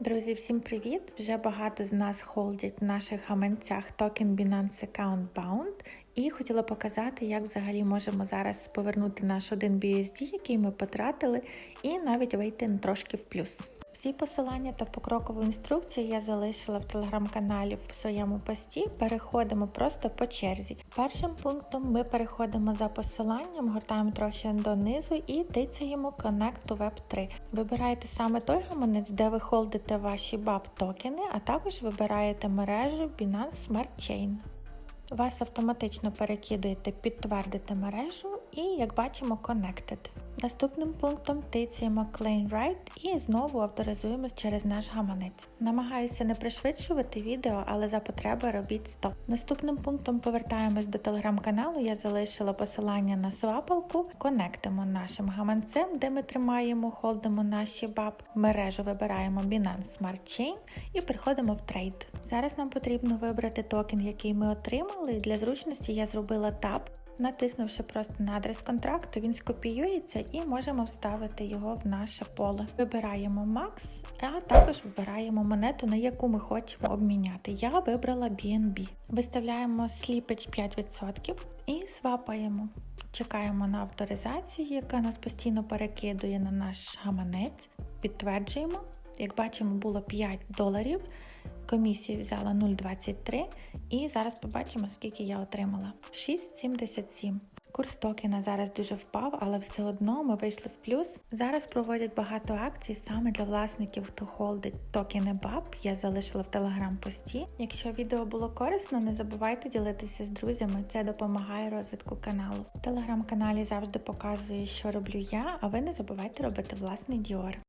Друзі, всім привіт! Вже багато з нас холдять в наших гаманцях токен Binance Account Bound. І хотіла показати, як взагалі можемо зараз повернути наш 1 BUSD, який ми потратили, і навіть вийти трошки в плюс. Всі посилання та покрокову інструкцію я залишила в телеграм-каналі в своєму пості. Переходимо просто по черзі. Першим пунктом ми переходимо за посиланням, гортаємо трохи донизу і тицяємо Connect to Web 3. Вибираєте саме той гаманець, де ви холдите ваші BAP токени, а також вибираєте мережу Binance Smart Chain. Вас автоматично перекидуєте підтвердити мережу і, як бачимо, Connected. Наступним пунктом тицяємо Claim Right і знову авторизуємось через наш гаманець. Намагаюся не пришвидшувати відео, але за потреби робіть стоп. Наступним пунктом повертаємось до телеграм-каналу. Я залишила посилання на свапалку, конектимо нашим гаманцем, де ми тримаємо, холдимо наші BAP, мережу вибираємо Binance Smart Chain і переходимо в трейд. Зараз нам потрібно вибрати токен, який ми отримали. Для зручності я зробила тап. Натиснувши просто на адрес контракту, він скопіюється і можемо вставити його в наше поле. Вибираємо Max, а також вибираємо монету, на яку ми хочемо обміняти. Я вибрала BNB. Виставляємо Slippage 5% і свапаємо. Чекаємо на авторизацію, яка нас постійно перекидує на наш гаманець. Підтверджуємо. Як бачимо, було 5 доларів. Комісія взяла 0,23 і зараз побачимо, скільки я отримала. 6,77. Курс токена зараз дуже впав, але все одно ми вийшли в плюс. Зараз проводять багато акцій саме для власників, хто холдить токени BAP. Я залишила в телеграм-пості. Якщо відео було корисно, не забувайте ділитися з друзями. Це допомагає розвитку каналу. В телеграм-каналі завжди показую, що роблю я, а ви не забувайте робити власний діор.